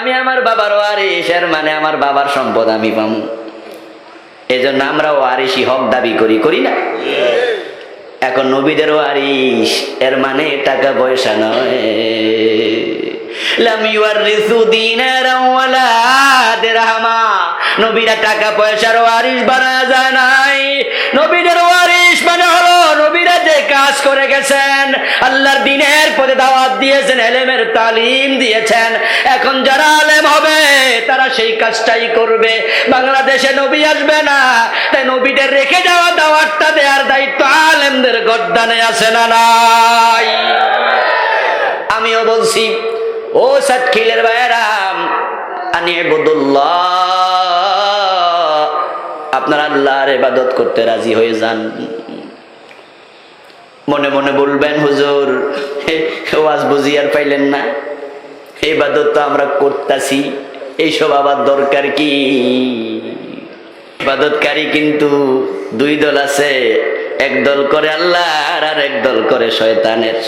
আমি আমার বাবার ওয়ারিস এর মানে আমার বাবার সম্পদ আমি পাবো। এজন্য আমরা ওয়ারিসি হক দাবি করি করি না? এখন নবীদের ওয়ারিস এর মানে টাকা পয়সা নয়। নবীরা টাকা পয়সার ওয়ারিস বানা যায় নাই। নবীদের ওয়ারিস মানে হলো কাজ করে গেছেন, আল্লাহর দিনের পথে দাওয়াত দিয়েছেন, এলেমের তালিম দিয়েছেন। এখন যারা আলেম হবে, তারা সেই কাজটাই করবে। বাংলাদেশে নবী আসবে না, তাই নবীদের রেখে যাওয়া দাওয়াতটা দেওয়ার দায়িত্ব আলেমদের গদ্দানে আছে না নাই? আমিও বলছি, ও সাতখিলের ভাইরাম আনি বদুল্লাহ আপনার আল্লাহর ইবাদত করতে রাজি হয়ে যান। মনে মনে বলবেন, হুজুর ওয়াজ বুঝি আর পাইলেন না। ইবাদত তো আমরা করতাছি এইসব আবার দরকার কি? ইবাদতকারী কিন্তু দুই দল আছে, এক দল করে আল্লাহ আর এক দল করে শয়তানের।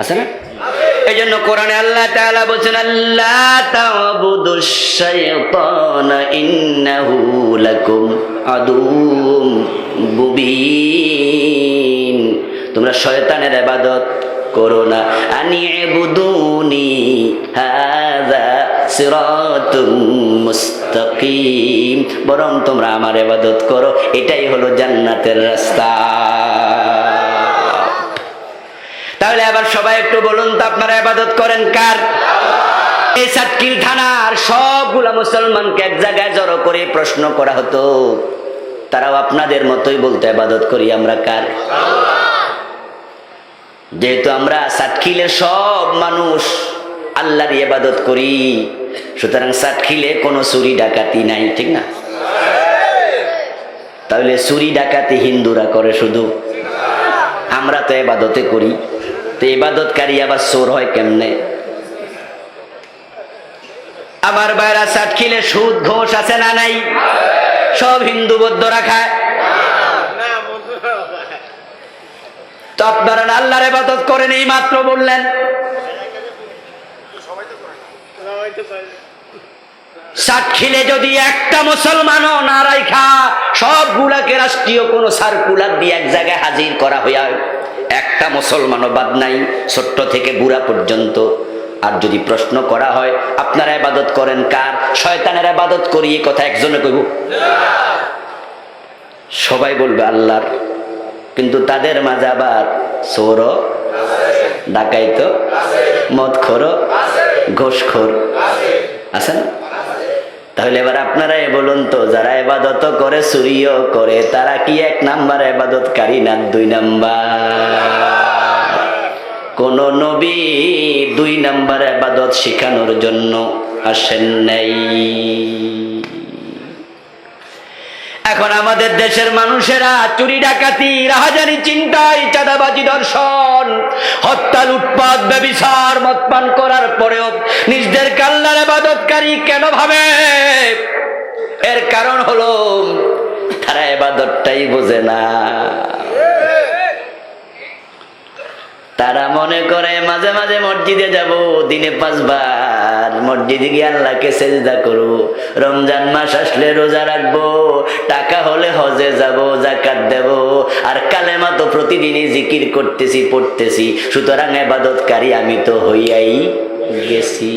আছে না? এই জন্য কোরআনে আল্লাহ তাআলা বলছেন আল্লাহ তা'বুদুশ শাইতানা ইন্নাহু লাকুম আদুম মুবিন। তোমরা শয়তানের ইবাদত করো না। আনি ইবুদুনি হাযা সিরাতুম মুস্তাকিম। বরং তোমরা আমার ইবাদত করো, এটাই হলো জান্নাতের রাস্তা। তাহলে আবার সবাই একটু বলুন তো, আপনারা আবাদত করেন কার? এই সাতকিল থানার সবগুলা মুসলমানকে এক জায়গায় জড়ো করে প্রশ্ন করা হতো। তারাও আপনাদের মতোই বলতে আবাদত করি আমরা কার? যেহেতু আমরা সাতখিলের সব মানুষ আল্লাহর ইবাদত করি, সুতরাং সাতখিলে কোনো চুরি ডাকাতি নাই, ঠিক না? তাহলে চুরি ডাকাতি হিন্দুরা করে শুধু? আমরা তো এবাদতে করি। তো এবাদতকারী আবার চোর হয় কেমনে? আমার বাইরা সাতখিলে সুদ, ঘোষ আছে না নাই? সব হিন্দু বৌদ্ধরা খায়। আপনারা আল্লাহর ইবাদত করেন, এই মাত্র বললেন। সাতখিলে যদি একটা মুসলমানও না রাইখা, সবগুলাকে রাষ্ট্রীয় কোনো সার্কুলার দিয়ে এক জায়গায় হাজির করা হইয়া একটা মুসলমানও বাদ নাই, ছোট্ট থেকে বুড়া পর্যন্ত। আর যদি প্রশ্ন করা হয়, আপনারা ইবাদত করেন কার? শয়তানের ইবাদত করি এ কথা একজনে কইব। সবাই বলবে আল্লাহর। কিন্তু তাদের মাঝে আবার চোর, ডাকাইত মদ খোর ঘোষখোর। আছে না? তাহলে এবার আপনারাই বলুন তো, যারা এবাদত করে, চুরিও করে, তারা কি এক নাম্বার এবাদতকারী না দুই নাম্বার? কোন নবী দুই নাম্বার এবাদত শেখানোর জন্য আসেন নাই। এখন আমাদের দেশের মানুষেরা চুরি ডাকাতি রাহাজারি চিন্তায় চাঁদাবাজি, দর্শন, হত্যা লুটপাত ব্যবিচার মতপান করার পরেও নিজদের কাল্লার আবাদতকারী কেন ভাবে? এর কারণ হলো, তারা এবাদতটাই বোঝে না। তারা মনে করে মাঝে মাঝে মসজিদে যাব, দিনে পাঁচবার। মসজিদে গিয়ে আল্লাহকে সেজদা করব। রমজান মাস আসলে রোজা রাখব। টাকা হলে হজে যাব জাকাত দেব। আর কালেমা তো প্রতিদিনই জিকির করতেছি, পড়তেছি। সুতরাং এবাদতকারী আমি তো হইয়াই গেছি।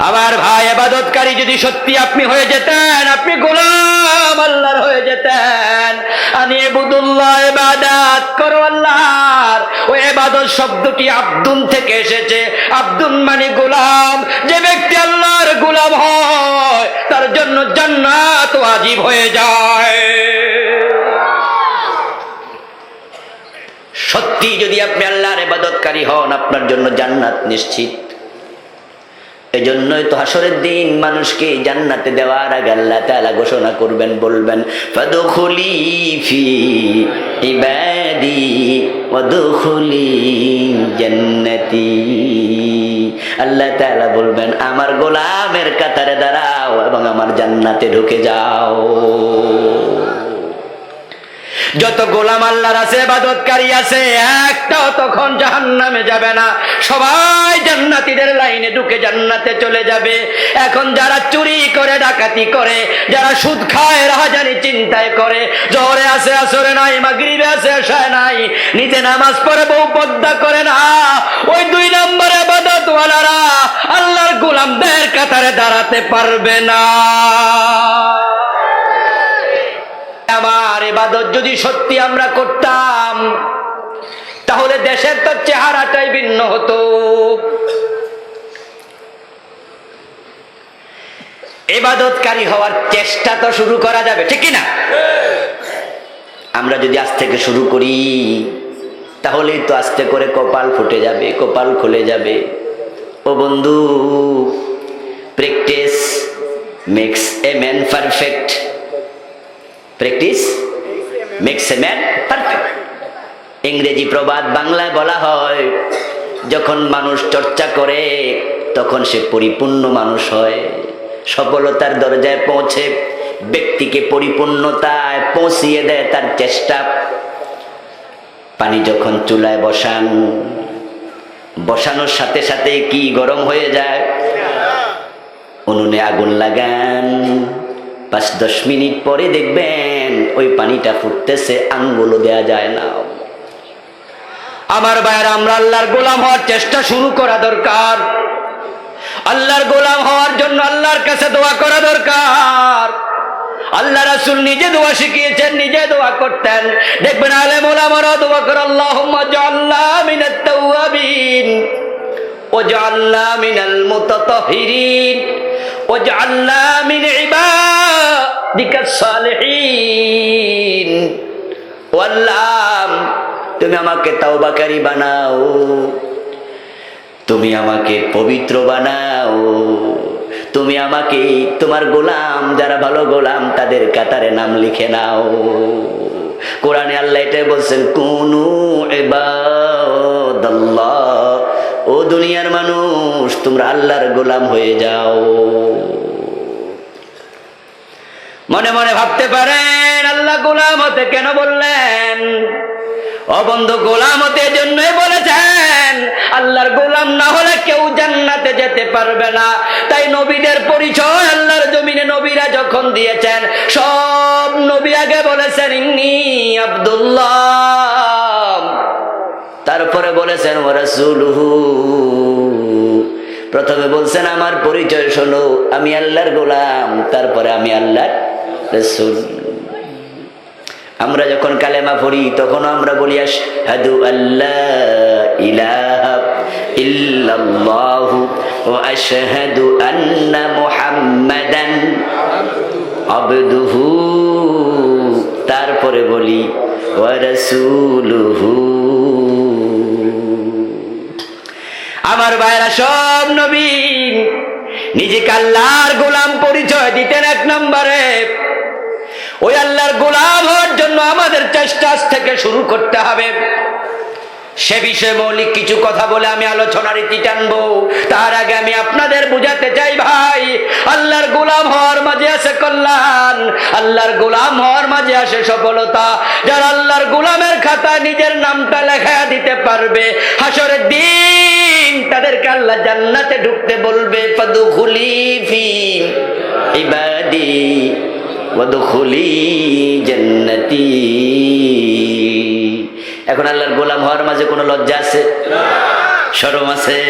আবার ভাই আবাদতকারী যদি সত্যি আপনি হয়ে যেতেন, আপনি গোলাম আল্লাহর হয়ে যেতেন। আমি বুদুল্লাহ এবাদাত করো আল্লাহর। ওই এবাদত শব্দটি আব্দুন থেকে এসেছে? আব্দুন মানে গোলাম। যে ব্যক্তি আল্লাহর গোলাম হয়, তার জন্য জান্নাত ওয়াজিব হয়ে যায়। সত্যি যদি আপনি আল্লাহর এবাদতকারী হন, আপনার জন্য জান্নাত নিশ্চিত। এই জন্যই তো হাসরের দিন মানুষকে জান্নাতে দেওয়ার আগে আল্লাহ তাআলা ঘোষণা করবেন, বলবেন ফি জান্নাতি। আল্লাহ বলবেন, আমার গোলামের কাতারে দাঁড়াও এবং আমার জান্নাতে ঢুকে যাও। যত গোলাম আল্লাহর আছে, ইবাদতকারী আছে একটাও তখন জাহান্নামে যাবে না। সবাই জান্নাতীদের লাইনে ঢুকে জান্নাতে চলে যাবে। এখন যারা চুরি করে, ডাকাতি করে, যারা সুদ খায়, রাহাজানি চিন্তায় করে জোরে আছে, আসরে নাই, মাগরিবে আছে, আশায় নাই নিজে নামাজ পড়ে বউ পদ্মা করে না। ওই দুই নম্বরে ইবাদতওয়ালারা আল্লাহর গোলামদের কাতারে দাঁড়াতে পারবে না। আমার এবাদত যদি সত্যি আমরা করতাম, তাহলে দেশের তো চেহারাটাই ভিন্ন হতো। এবাদতকারী হওয়ার চেষ্টা তো শুরু করা যাবে, ঠিক না আমরা যদি আজ থেকে শুরু করি, তাহলেই তো আস্তে করে কপাল ফুটে যাবে, কপাল খুলে যাবে। ও বন্ধু practice makes a man perfect practice makes a man perfect ইংরেজি প্রবাদ বাংলায় বলা হয়, যখন মানুষ চর্চা করে, তখন সে পরিপূর্ণ মানুষ হয়। সফলতার দরজায় পৌঁছে, ব্যক্তিকে পরিপূর্ণতায় পৌঁছিয়ে দেয় তার চেষ্টা। পানি যখন চুলায় বসান, বসানোর সাথে সাথে কি গরম হয়ে যায়? উনুনে আগুন লাগান। পাঁচ, দশ মিনিট পরে দেখবেন ওই পানিটা ফুটতেছে, আঙ্গুলও দেয়া যায় না। আমার ভাইয়ের, আমরা আল্লাহর গোলাম হওয়ার চেষ্টা শুরু করা দরকার। আল্লাহর গোলাম হওয়ার জন্য আল্লাহর কাছে দোয়া করা দরকার। আল্লাহ রাসুল নিজে দোয়া শিখিয়েছেন, নিজে দোয়া করতেন। দেখবেন আলেম ওলামারা দোয়া করে আল্লাহ তাওয়াবিন ওয়াজআলনা মিনাল মুতাতাহহিরিন ওয়াজআলনা মিন ইবাদিকাস সালিহিন ও আল্লাহ তুমি আমাকে তাওবাকারী বানাও। তুমি আমাকে পবিত্র বানাও। তুমি আমাকে, তোমার গোলাম, যারা ভালো গোলাম, তাদের কাতারে নাম লিখে নাও। কোরআনে আল্লাহ এটাই বলছেন, কুনু ইবাদাল্লাহ। ও দুনিয়ার মানুষ, তোমরা আল্লাহর গোলাম হয়ে যাও। মনে মনে ভাবতে পারেন, আল্লাহ গোলাম হতে কেন বললেন? অবন্ধ গোলাম হতে জন্যই বলেছেন, আল্লাহর গোলাম না হলে কেউ জান্নাতে যেতে পারবে না। তাই নবীদের পরিচয় আল্লাহর জমিনে নবীরা যখন দিয়েছেন, সব নবী আগে বলেছেন, ইন্নি আব্দুল্লাহ। তারপরে বলেছেন ওরাসুলহু প্রথমে বলছেন, আমার পরিচয় শোনো, আমি আল্লাহর গোলাম, তারপরে আমি আল্লাহর রসুল। আমরা যখন কালেমা পড়ি তখন আমরা বলি, আশহাদু আল্লাহ ইলাহা ইল্লাল্লাহু ওয়া আশহাদু আন্না মুহাম্মাদান আবদুহু। তারপরে বলি, ওয়া রাসূলুহু। আমার ভাইরা সব নবী। নিজেকে আল্লাহর গোলাম পরিচয় দিতেন এক নম্বরে। ওই আল্লাহর গোলাম হওয়ার জন্য আমাদের চেষ্টা থেকে শুরু করতে হবে। সে বিষয়ে মৌলিক কিছু কথা বলে আমি আলোচনার রীতি টানবো। তার আগে আমি আপনাদের বুঝাতে চাই ভাই, আল্লাহর গোলাম হওয়ার মাঝে আছে কল্যাণ, আল্লাহর গোলাম হওয়ার মাঝে আসে সফলতা। যারা আল্লাহর গোলামের খাতা নিজের নামটা লেখা দিতে পারবে, হাসরের দিন তাদেরকে আল্লাহ জান্নাতে ঢুকতে বলবে, ফাদুখুলি ফি ইবাদি, ওয়াদখুলি জান্নাতি। এখন আল্লাহর গোলাম হওয়ার মাঝে কোনো লজ্জা আছে? শরম আছে।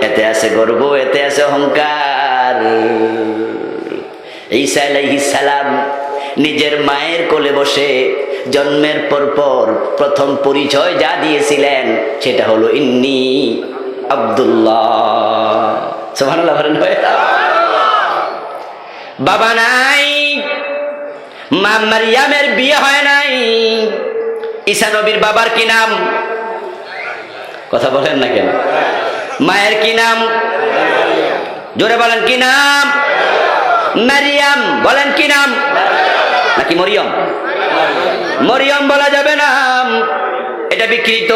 এতে আছে গর্ব, এতে আছে অহংকার। ঈসা আলাইহিস সালাম নিজের মায়ের কোলে বসে জন্মের পর পর প্রথম পরিচয় যা দিয়েছিলেন সেটা হলো, ইন্নি আব্দুল্লাহ। বাবা নাই, মা মারিয়ামের বিয়ে হয় নাই। ঈসা নবীর বাবার কি নাম? কথা বলেন না কেন? মায়ের কি নাম? জোরে বলেন, কি নাম? মারিয়াম, বলেন কি নাম? নাকি মরিয়ম? মরিয়ম বলা যাবে না। এটা বিকৃত।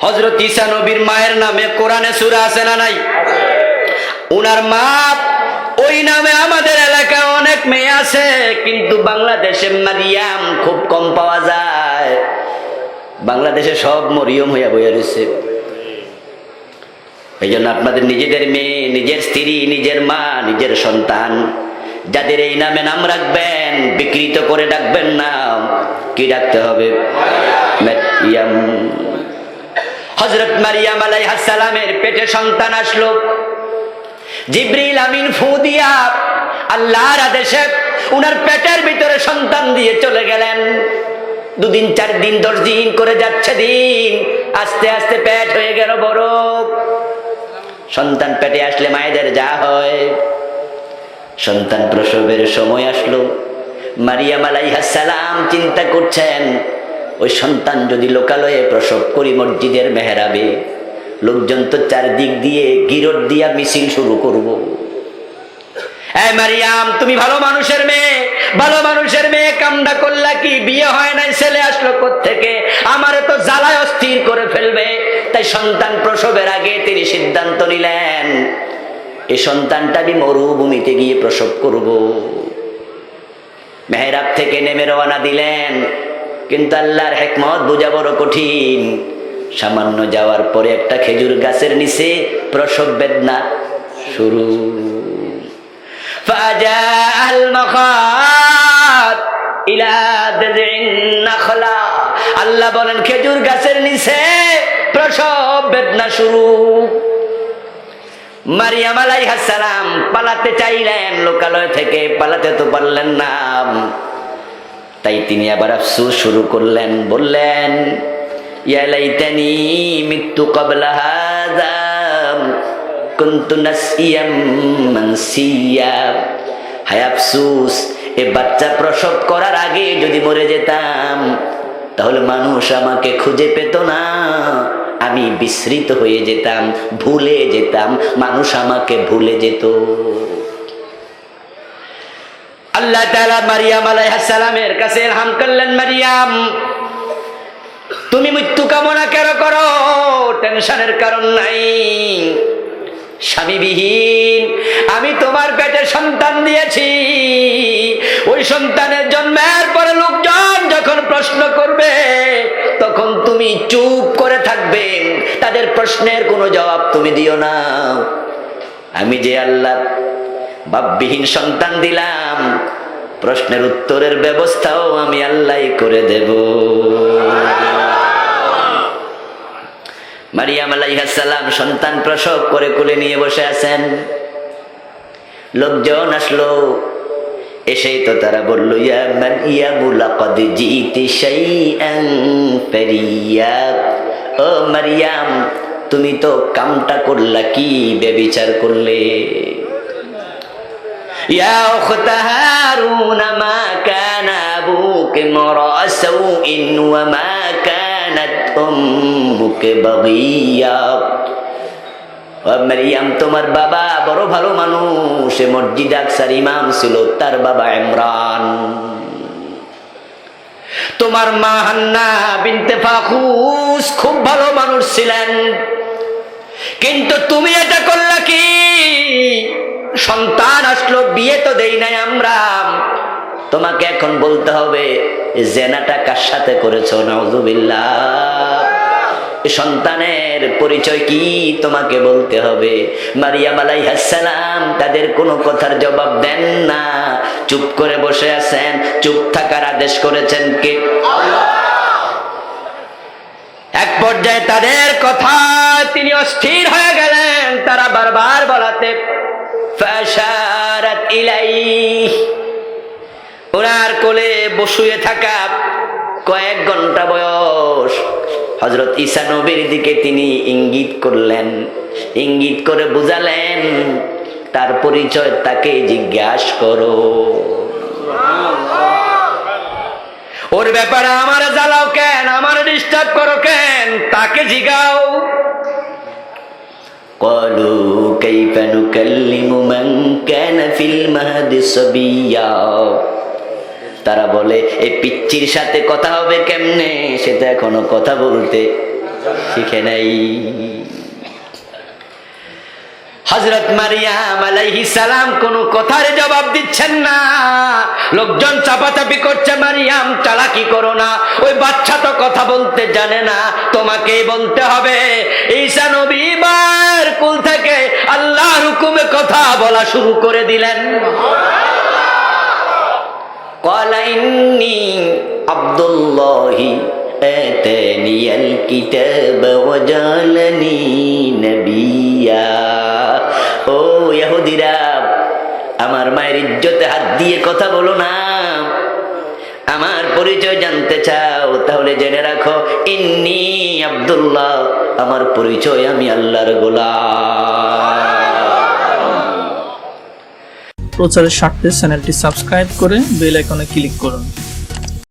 হজরত ঈসা নবীর মায়ের নামে কোরআনে সুরা আছে না নাই? উনার মা ওই নামে আমাদের এলাকায় অনেক মেয়ে আছে, কিন্তু বাংলাদেশে মারিয়াম খুব কম পাওয়া যায়। বাংলাদেশে সব মরিয়ম হইয়া বইয়া রয়েছে এই জন্য আপনাদের নিজেদের মেয়ে, নিজের স্ত্রী, নিজের মা, নিজের সন্তান, যাদের এই নামে নাম রাখবেন, বিকৃত করে ডাকবেন না, কি ডাকতে হবে? হজরত মারিয়াম আলাইহাসালামের পেটে সন্তান আসলো। জিব্রিল আমিন ফু দিয়া আল্লাহর আদেশে উনার পেটের ভিতরে সন্তান দিয়ে চলে গেলেন। দুদিন, চার দিন, দশ দিন করে যাচ্ছে দিন। আস্তে আস্তে পেট হয়ে গেল বড়। সন্তান পেটে আসলে মায়েদের যা হয়। সন্তান প্রসবের সময় আসলো। মারিয়াম আলাইহাসালাম চিন্তা করছেন, ওই সন্তান যদি লোকালয়ে প্রসব করি মসজিদের মেহরাবে লোকজন তো চারদিক দিয়ে গিরট দিয়া মিছিল শুরু করব। এই মারিয়াম, তুমি ভালো মানুষের মেয়ে। ভালো মানুষের মেয়ে করলা কি? বিয়ে হয় নাই, ছেলে আসলো তো জ্বালায় অস্থির করে ফেলবে। তাই সন্তান প্রসবের আগে তিনি সিদ্ধান্ত নিলেন সন্তানটা আমি মরুভূমিতে গিয়ে প্রসব করব। মেহরাব থেকে নেমে রওনা দিলেন, কিন্তু আল্লাহর হেকমত বোঝা বড় কঠিন। সামান্য যাওয়ার পরে একটা খেজুর গাছের নিচে প্রসব বেদনা শুরু। আল্লাহ বলেন, খেজুর গাছের নিচে প্রসব বেদনা শুরু। মারিয়াম আলাইহাসালাম পালাতে চাইলেন, লোকালয় থেকে পালাতে তো পারলেন না। তাই তিনি আবার আফসু শুরু করলেন, বললেন এ বাচ্চা প্রসব করার আগে যদি মরে যেতাম, তাহলে মানুষ আমাকে খুঁজে পেত না। আমি বিস্মৃত হয়ে যেতাম, ভুলে যেতাম, মানুষ আমাকে ভুলে যেত। আল্লাহ তাআলা মারিয়াম আলাইহাসালামের কাছে হাম করলেন, মারিয়াম তুমি মৃত্যু কামনা কেন করো? টেনশনের কারণ নাই। স্বামীবিহীন। আমি তোমার পেটে সন্তান দিয়েছি। ওই সন্তানের জন্মের পরে লোকজন যখন প্রশ্ন করবে, তখন তুমি চুপ করে থাকবে। তাদের প্রশ্নের কোনো জবাব তুমি দিও না। আমি যে আল্লাহ বাপবিহীন সন্তান দিলাম, প্রশ্নের উত্তরের ব্যবস্থাও আমি আল্লাহ করে দেব। মারিয়াম আলাইহাসাল্লাম সন্তান প্রসব করে কুলে নিয়ে বসে আছেন। লোকজন আসলো। এসেই তো তারা বলল, ইয়া মারিয়াম জিতি শাইআন ফারিয়া। ও মারিয়াম, তুমি তো কামটা করলা, কি বেবিচার করলে? ইয়া উখতা হারুন, মা কানা বুক মারা সাউইন, ওয়া মা কানা কায়নাত উম্মুকে বাগিয়া। মারিয়াম, তোমার বাবা বড় ভালো মানুষ সে মসজিদ আকসার ইমাম ছিল, তার বাবা ইমরান। তোমার মা হান্না বিনতে ফাখুস, খুব ভালো মানুষ ছিলেন। কিন্তু তুমি এটা করলা কি? সন্তান আসলো, বিয়ে তো দেই নাই আমরা। তোমাকে এখন বলতে হবে জেনাটা কার সাথে করেছ? নজুবিল্লা সন্তানের পরিচয় কি তোমাকে বলতে হবে? মারিয়াম তাদের কোনো কথার জবাব দেন না। চুপ করে বসে আছেন, চুপ থাকার আদেশ করেছেন কে? এক পর্যায়ে তাদের কথা তিনি অস্থির হয়ে গেলেন, তারা বারবার বলাতে ইলাইহ। ওনার কোলে বসুয়ে থাকা কয়েক ঘন্টা বয়স হজরত ঈসা নবীর দিকে তিনি ইঙ্গিত করলেন ইঙ্গিত করে বুঝালেন তার পরিচয় তাকে জিজ্ঞাস করো ওর ব্যাপারে আমার জ্বালাও কেন আমার ডিস্টার্ব করো কেন তাকে জিগাও قالوا كيف نكلم من كان في المهد صبيا তারা বলে এই পিচ্চির সাথে কথা হবে কেমনে? সে তো এখনও কথা বলতে শিখে নাই। হজরত মারিয়াম আলাইহি সালাম কোন কথার জবাব দিচ্ছেন না। লোকজন চাপাচাপি করছে, মারিয়াম, চালাকি করো না। ওই বাচ্চা তো কথা বলতে জানে না। তোমাকেই বলতে হবে, ঈসা নবী বার কুল থেকে আল্লাহর হুকুমে কথা বলা শুরু করে দিলেন। قال إني عبد الله آتاني الكتاب وجعلني نبيا ও ইহুদিরা আমার মায়ের ইজ্জতে হাত দিয়ে কথা বলো না আমার পরিচয় জানতে চাও তাহলে জেনে রাখো ইন্নি আব্দুল্লাহ আমার পরিচয় আমি আল্লাহর গোলাম প্রচারের স্বার্থে চ্যানেলটি সাবস্ক্রাইব করে বেল আইকনে ক্লিক করুন।